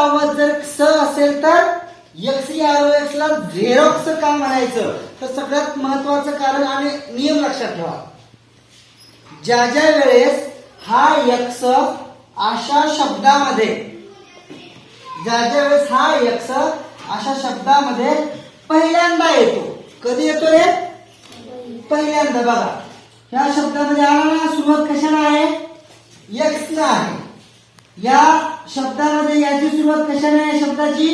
आवाज जर स असेल तर यक्स एक्स ला झेरोक्स का म्हणायचं तर सगळ्यात महत्वाचं कारण आणि नियम लक्षात ठेवा. ज्या ज्या वेळेस हा यक्स अशा शब्दामध्ये ज्या ज्या वेळेस हा यक्स अशा शब्दामध्ये पहिल्यांदा येतो. कधी येतो रे? पहिल्यांदा बघा. ह्या शब्दामध्ये आला ना सुरुवात कशाला आहे? यक्स ना आहे. या शब्दामध्ये याची सुरुवात कशाने आहे शब्दाची?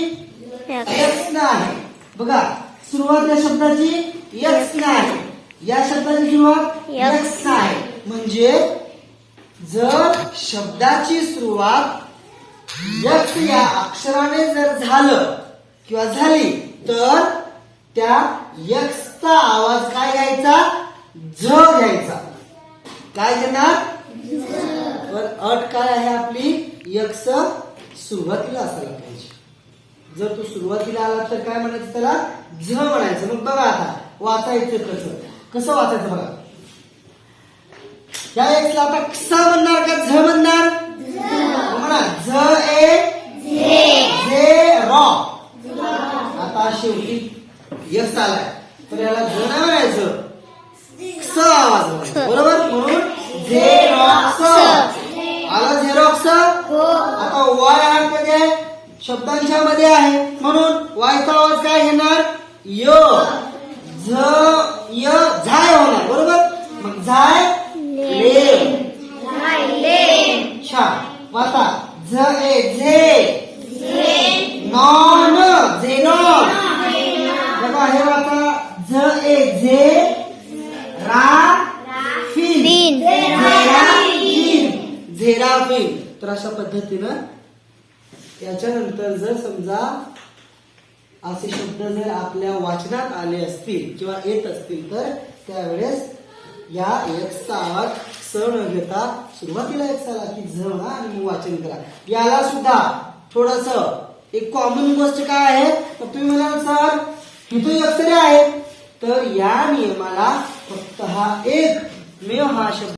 यक्स ना आहे बघा सुरुवात या शब्दाची यक्स ना आहे या शब्दाची सुरुवात यक्स ना आहे. म्हणजे जर शब्दाची सुरुवात यक्स या अक्षराने जर झालं किंवा झाली तर त्या यक्सचा आवाज काय घ्यायचा? झ घ्यायचा. काय घेणार? पण अट काय आहे आपली? यक्स सुरुवातीला असायला पाहिजे. जर तो सुरुवातीला आला तर काय म्हणायचं त्याला? झ म्हणायचं. मग बघा आता वाचायचं कसं? कसं वाचायचं बघा? या एक्सला आता कसा म्हणणार का? झ म्हणणार? म्हणा झ ए झे रॉ. आता शेवटी यस आलाय. तर याला झ नाही म्हणायचं. आता वाय आर्टमध्ये आहे, शब्दांच्या मध्ये आहे. म्हणून वायचा आवाज काय घेणार य. झ य झाय होणार. बरोबर? मग झाय ले छान. वाचा. झ ए झे. नॉन झेनॉन. बघा हे वाचा. झ ए झे. रा फिन फिन. झेराफिन झेराफिन तर अशा पद्धतीनं याच्यानंतर जर समजा असे शब्द जर आपल्या वाचनात आले असतील किंवा येत असतील तर त्यावेळेस या एक्सचा आवाज स न घेता सुरुवातीला एक्स आला की झ म्हणा आणि मग वाचन करा. याला सुद्धा थोडस एक कॉमन गोष्ट काय आहे? तर तुम्ही म्हणाल सर तिथे अक्षरे आहेत तर या नियमाला फक्त हा एक मेव हा शब्द